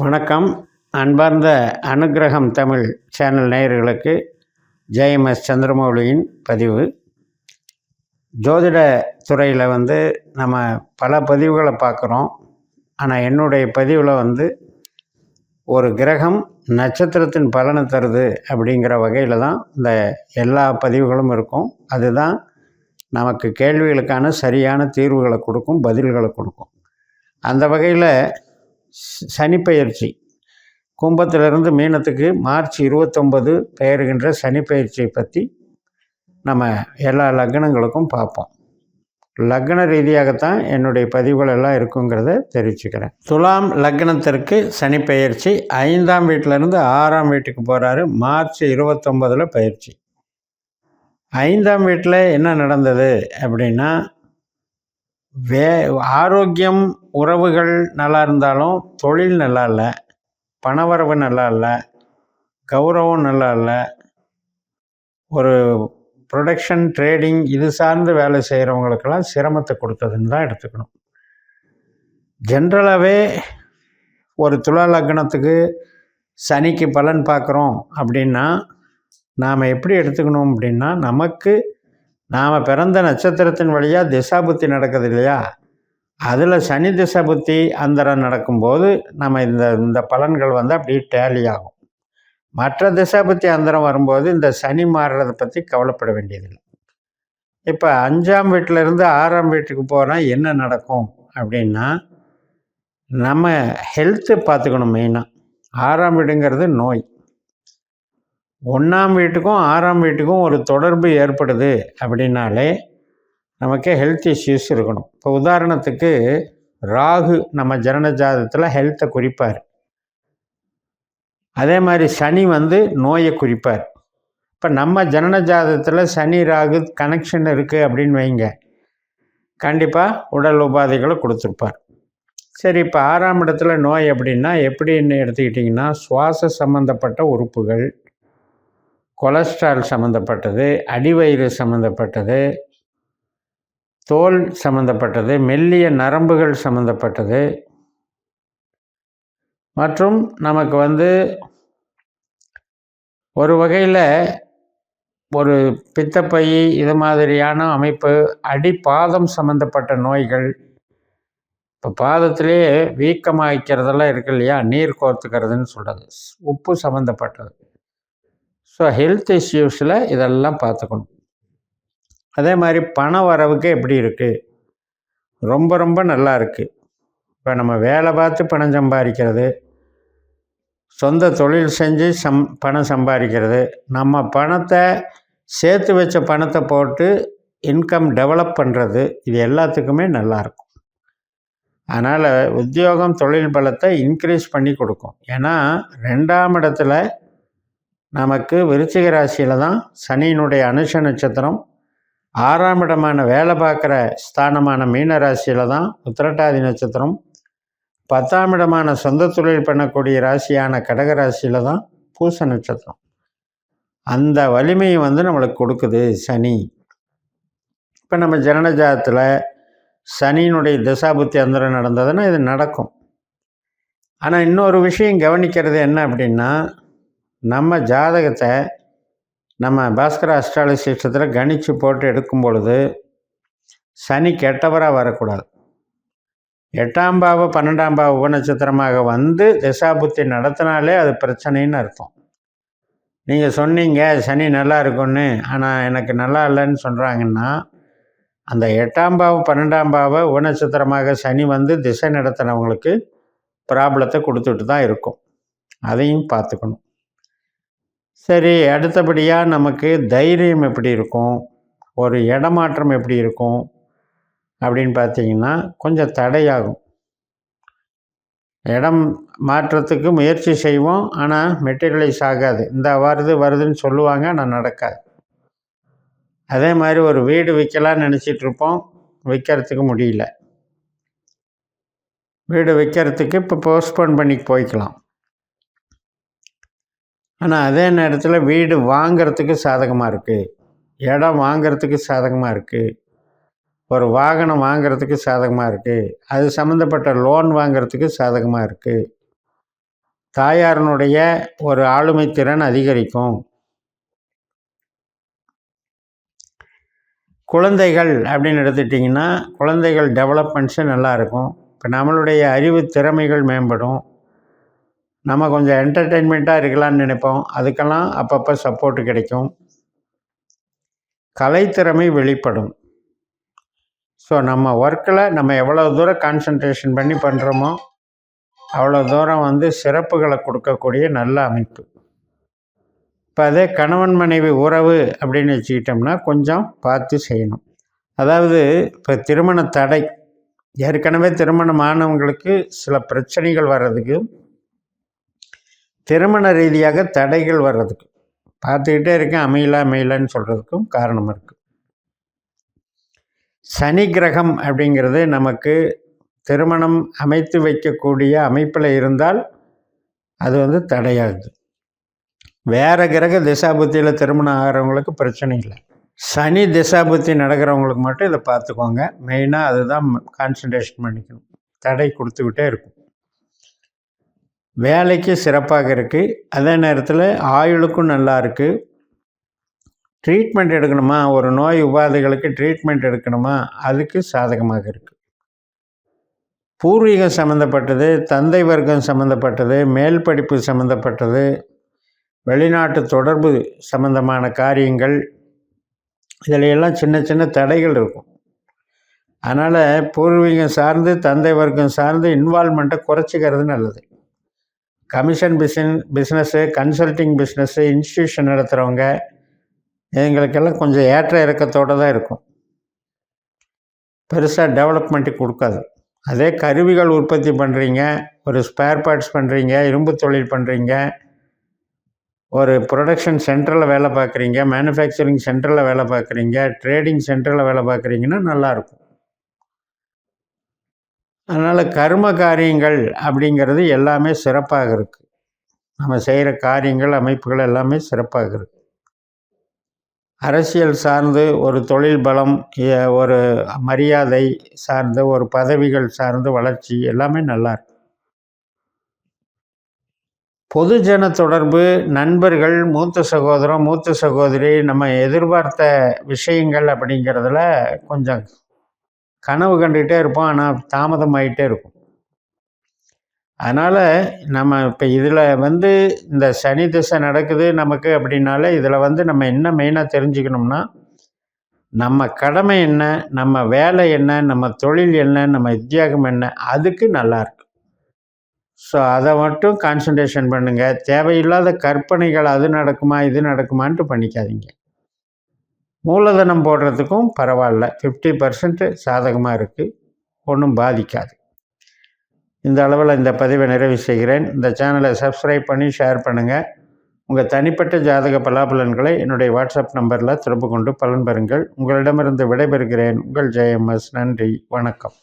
வணக்கம். அன்பார்ந்த அனுக்கிரகம் தமிழ் சேனல் நேயர்களுக்கு ஜெயம்எஸ் சந்திரமௌலியின் பதிவு. ஜோதிட துறையில் வந்து நம்ம பல பதிவுகளை பார்க்குறோம். ஆனால் என்னுடைய பதிவில் வந்து ஒரு கிரகம் நட்சத்திரத்தின் பலனை தருது அப்படிங்கிற வகையில் தான் இந்த எல்லா பதிவுகளும் இருக்கும். அதுதான் நமக்கு கேள்விகளுக்கான சரியான தீர்வுகளை கொடுக்கும் பதில்களை கொடுக்கும். அந்த வகையில் சனிப்பெயர்ச்சி. கும்பத்திலிருந்து மீனத்துக்கு மார்ச் இருபத்தொம்பது பெயர்கின்ற சனிப்பெயர்ச்சியை பற்றி நம்ம எல்லா லக்னங்களுக்கும் பார்ப்போம். லக்ன ரீதியாகத்தான் என்னுடைய பதிவுகள் எல்லாம் இருக்குங்கிறத தெரிவிச்சுக்கிறேன். துலாம் லக்னத்திற்கு சனிப்பெயர்ச்சி ஐந்தாம் வீட்டிலேருந்து ஆறாம் வீட்டுக்கு போகிறாரு மார்ச் இருபத்தொம்பதில் பயிற்சி. ஐந்தாம் வீட்டில் என்ன நடந்தது அப்படின்னா வே ஆரோக்கியம் உறவுகள் நல்லா இருந்தாலும் தொழில் நல்லா இல்லை பணவரவு நல்லா இல்லை கௌரவம் நல்லா இல்லை ஒரு ப்ரொடக்ஷன் ட்ரேடிங் இது சார்ந்து வேலை செய்கிறவங்களுக்கெல்லாம் சிரமத்தை கொடுத்ததுன்னு தான் எடுத்துக்கணும். ஜென்ரலாகவே ஒரு துலா லக்னத்துக்கு சனிக்கு பலன் பார்க்குறோம் அப்படின்னா நாம் எப்படி எடுத்துக்கணும் அப்படின்னா நமக்கு நாம் பிறந்த நட்சத்திரத்தின் வழியாக திசாபுத்தி நடக்குது இல்லையா? அதில் சனி திசாபுத்தி அந்தரம் நடக்கும்போது நம்ம இந்த இந்த பலன்கள் வந்து அப்படியே டேலி ஆகும். மற்ற திசாபுத்தி அந்தரம் வரும்போது இந்த சனி மாறுறதை பற்றி கவலைப்பட வேண்டியதில்லை. இப்போ அஞ்சாம் வீட்டிலேருந்து ஆறாம் வீட்டுக்கு போனால் என்ன நடக்கும் அப்படின்னா நம்ம ஹெல்த்து பார்த்துக்கணும் மெயினாக ஆறாம் வீடுங்கிறது நோய். ஒன்றாம் வீட்டுக்கும் ஆறாம் வீட்டுக்கும் ஒரு தொடர்பு ஏற்படுது அப்படின்னாலே நமக்கு ஹெல்த் இஷ்யூஸ் இருக்கணும். இப்போ உதாரணத்துக்கு ராகு நம்ம ஜனன ஜாதகத்தில் ஹெல்த்தை குறிப்பார். அதே மாதிரி சனி வந்து நோயை குறிப்பார். இப்போ நம்ம ஜனன ஜாதகத்தில் சனி ராகு கனெக்ஷன் இருக்குது அப்படின்னு வைங்க. கண்டிப்பாக உடல் உபாதைகளை கொடுத்துருப்பார். சரி இப்போ ஆறாம் இடத்துல நோய் அப்படின்னா எப்படின்னு எடுத்துக்கிட்டிங்கன்னா சுவாச சம்மந்தப்பட்ட உறுப்புகள் கொலஸ்ட்ரால் சம்மந்தப்பட்டது அடிவயிறு சம்மந்தப்பட்டது தோல் சம்மந்தப்பட்டது மெல்லிய நரம்புகள் சம்மந்தப்பட்டது மற்றும் நமக்கு வந்து ஒரு வகையில் ஒரு பித்தப்பை இது மாதிரியான அமைப்பு அடிப்பாதம் சம்மந்தப்பட்ட நோய்கள். இப்போ பாதத்திலே வீக்கமாக வைக்கிறதெல்லாம் இருக்கு இல்லையா? நீர் கோர்த்துக்கிறதுன்னு சொல்கிறது உப்பு சம்மந்தப்பட்டது ஸோ ஹெல்த் இஷ்யூஸில் இதெல்லாம் பார்த்துக்கணும். அதே மாதிரி பண வரவுக்கு எப்படி இருக்குது ரொம்ப ரொம்ப நல்லா இருக்குது இப்போ நம்ம வேலை பார்த்து பணம் சம்பாதிக்கிறது சொந்த தொழில் செஞ்சு சம் பணம் சம்பாதிக்கிறது நம்ம பணத்தை சேர்த்து வச்ச பணத்தை போட்டு இன்கம் டெவலப் பண்ணுறது இது எல்லாத்துக்குமே நல்லாயிருக்கும் அதனால் உத்தியோகம் தொழில் பலத்தை இன்க்ரீஸ் பண்ணி கொடுக்கும். ஏன்னா ரெண்டாம் இடத்துல நமக்கு விருச்சிக ராசியில் தான் சனியினுடைய அனுஷ நட்சத்திரம். ஆறாம் இடமான வேலை பார்க்குற ஸ்தானமான மீன ராசியில் தான் உத்திரட்டாதி நட்சத்திரம். பத்தாம் இடமான சொந்த தொழில் பண்ணக்கூடிய ராசியான கடக ராசியில் தான் பூச நட்சத்திரம். அந்த வலிமையை வந்து நம்மளுக்கு கொடுக்குது சனி. இப்போ நம்ம ஜனனஜாதத்தில் சனியினுடைய திசாபுத்தி அந்தரம் நடந்ததுன்னா இது நடக்கும். ஆனால் இன்னொரு விஷயம் கவனிக்கிறது என்ன அப்படின்னா நம்ம ஜாதகத்தை நம்ம பாஸ்கர அஸ்ட்ராலஜி சிஸ்டத்தில் கணித்து போட்டு எடுக்கும் பொழுது சனி கெட்டவராக வரக்கூடாது. எட்டாம் பாவ பன்னெண்டாம் பாவ உபநட்சத்திரமாக வந்து திசாபுத்தி நடத்தினாலே அது பிரச்சனைன்னு அர்த்தம். நீங்கள் சொன்னீங்க சனி நல்லா இருக்கும்னு ஆனால் எனக்கு நல்லா இல்லைன்னு சொல்கிறாங்கன்னா அந்த எட்டாம் பாவ பன்னெண்டாம் பாவ உபநட்சத்திரமாக சனி வந்து திசை நடத்தினவங்களுக்கு ப்ராப்ளத்தை கொடுத்துட்டு தான் இருக்கும். அதையும் பார்த்துக்கணும். சரி அடுத்தபடியாக நமக்கு தைரியம் எப்படி இருக்கும்? ஒரு இடமாற்றம் எப்படி இருக்கும்? அப்படின்னு பார்த்தீங்கன்னா கொஞ்சம் தடையாகும். இடம் மாற்றத்துக்கு முயற்சி செய்வோம் ஆனால் மெட்டீரியலைஸ் ஆகாது. இந்த வருது வருதுன்னு சொல்லுவாங்க ஆனால் நடக்காது. அதே மாதிரி ஒரு வீடு விற்கலான்னு நினச்சிட்ருப்போம் விற்கிறதுக்கு முடியல. வீடு விற்கிறதுக்கு இப்போ போஸ்ட்போன் பண்ணி போய்க்கலாம். ஆனால் அதே நேரத்தில் வீடு வாங்கிறதுக்கு சாதகமாக இருக்குது இடம் வாங்கிறதுக்கு சாதகமாக இருக்குது ஒரு வாகனம் வாங்கிறதுக்கு சாதகமாக இருக்குது அது சம்மந்தப்பட்ட லோன் வாங்கிறதுக்கு சாதகமாக இருக்குது தாயாரினுடைய ஒரு ஆளுமை திறன் அதிகரிக்கும். குழந்தைகள் அப்படின்னு எடுத்துட்டிங்கன்னா குழந்தைகள் டெவலப்மெண்ட்ஸு நல்லாயிருக்கும் இப்போ நம்மளுடைய அறிவு திறமைகள் மேம்படும். நம்ம கொஞ்சம் என்டர்டெயின்மெண்ட்டாக இருக்கலாம்னு நினைப்போம். அதுக்கெல்லாம் அப்பப்போ சப்போர்ட் கிடைக்கும். கலைத்திறமை வெளிப்படும். ஸோ நம்ம ஒர்க்கில் நம்ம எவ்வளோ தூரம் கான்சன்ட்ரேஷன் பண்ணி பண்ணுறோமோ அவ்வளோ தூரம் வந்து சிறப்புகளை கொடுக்கக்கூடிய நல்ல அமைப்பு. இப்போ அதே கணவன் மனைவி உறவு அப்படின்னு வச்சுக்கிட்டோம்னா கொஞ்சம் பார்த்து செய்யணும். அதாவது இப்போ திருமண தடை. ஏற்கனவே திருமணம் ஆனவங்களுக்கு சில பிரச்சனைகள் வர்றதுக்கு திருமண ரீதியாக தடைகள் வர்றதுக்கு. பார்த்துக்கிட்டே இருக்கேன். அமையல அமையலன்னு சொல்கிறதுக்கும் காரணம் இருக்குது சனி கிரகம் அப்படிங்கிறது நமக்கு திருமணம் அமைத்து வைக்கக்கூடிய அமைப்பில் இருந்தால் அது வந்து தடையாகுது. வேறு கிரக திசாபுத்தியில் திருமணம் ஆகிறவங்களுக்கு பிரச்சனை இல்லை. சனி திசாபுத்தி நடக்கிறவங்களுக்கு மட்டும் இதை பார்த்துக்கோங்க. மெயினாக அதுதான் கான்சன்ட்ரேஷன் பண்ணிக்கணும். தடை கொடுத்துக்கிட்டே இருக்கும். வேலைக்கு சிறப்பாக இருக்குது அதே நேரத்தில் ஆயுளுக்கும் நல்லா இருக்குது ட்ரீட்மெண்ட் எடுக்கணுமா? ஒரு நோய் உபாதைகளுக்கு ட்ரீட்மெண்ட் எடுக்கணுமா? அதுக்கு சாதகமாக இருக்குது பூர்வீகம் சம்மந்தப்பட்டது தந்தை வர்க்கம் சம்மந்தப்பட்டது மேல் படிப்பு சம்மந்தப்பட்டது வெளிநாட்டு தொடர்பு சம்மந்தமான காரியங்கள் இதில் எல்லாம் சின்ன சின்ன தடைகள் இருக்கும். அதனால் பூர்வீகம் சார்ந்து தந்தை வர்க்கம் சார்ந்து இன்வால்மெண்ட்டை குறைச்சிக்கிறது நல்லது. Commission business business consulting business institution நடத்துகிறவங்க எங்களுக்கெல்லாம் கொஞ்சம் ஏற்ற இறக்கத்தோடு தான் இருக்கும். பெருசாக டெவலப்மெண்ட்டு கொடுக்காது. அதே கருவிகள் உற்பத்தி பண்ணுறீங்க ஒரு ஸ்பேர் பார்ட்ஸ் பண்ணுறீங்க இரும்பு தொழில் பண்ணுறீங்க ஒரு ப்ரொடக்ஷன் சென்டரில் வேலை பார்க்குறீங்க மேனுஃபேக்சரிங் சென்டரில் வேலை பார்க்குறீங்க ட்ரேடிங் சென்டரில் வேலை பார்க்குறீங்கன்னா நல்லாயிருக்கும் அதனால் கர்ம காரியங்கள் அப்படிங்கிறது எல்லாமே சிறப்பாக இருக்குது நம்ம செய்கிற காரியங்கள் அமைப்புகள் எல்லாமே சிறப்பாக இருக்குது அரசியல் சார்ந்து ஒரு தொழில் பலம் ஒரு மரியாதை சார்ந்த ஒரு பதவிகள் சார்ந்து வளர்ச்சி எல்லாமே நல்லா இருக்கு. பொதுஜன தொடர்பு நண்பர்கள் மூத்த சகோதரம் மூத்த சகோதரி நம்ம எதிர்பார்த்த விஷயங்கள் அப்படிங்கிறதுல கொஞ்சம் கனவு கண்டுகிட்டே இருப்போம் ஆனால் தாமதமாகிட்டே இருக்கும். அதனால் நம்ம இப்போ இதில் வந்து இந்த சனி திசை நடக்குது நமக்கு அப்படின்னாலே இதில் வந்து நம்ம என்ன மெயினாக தெரிஞ்சுக்கணும்னா நம்ம கடமை என்ன நம்ம வேலை என்ன நம்ம தொழில் என்ன நம்ம வித்தியாகம் என்ன அதுக்கு நல்லாயிருக்கு ஸோ அதை மட்டும் கான்சன்ட்ரேஷன் பண்ணுங்கள் தேவையில்லாத கற்பனைகள் அது நடக்குமா இது நடக்குமான்ட்டு பண்ணிக்காதீங்க. மூலதனம் போடுறதுக்கும் பரவாயில்ல. ஃபிஃப்டி பர்சன்ட் சாதகமாக இருக்குது ஒன்றும் பாதிக்காது. இந்த அளவில் இந்த பதிவை நிறைவு செய்கிறேன். இந்த சேனலை சப்ஸ்கிரைப் பண்ணி ஷேர் பண்ணுங்கள் உங்கள் தனிப்பட்ட ஜாதக பலாபலன்களை என்னுடைய வாட்ஸ்அப் நம்பரில் தொடர்பு கொண்டு பலன் பெறுங்கள். உங்களிடமிருந்து விடைபெறுகிறேன். உங்கள் ஜெயம்எஸ். நன்றி. வணக்கம்.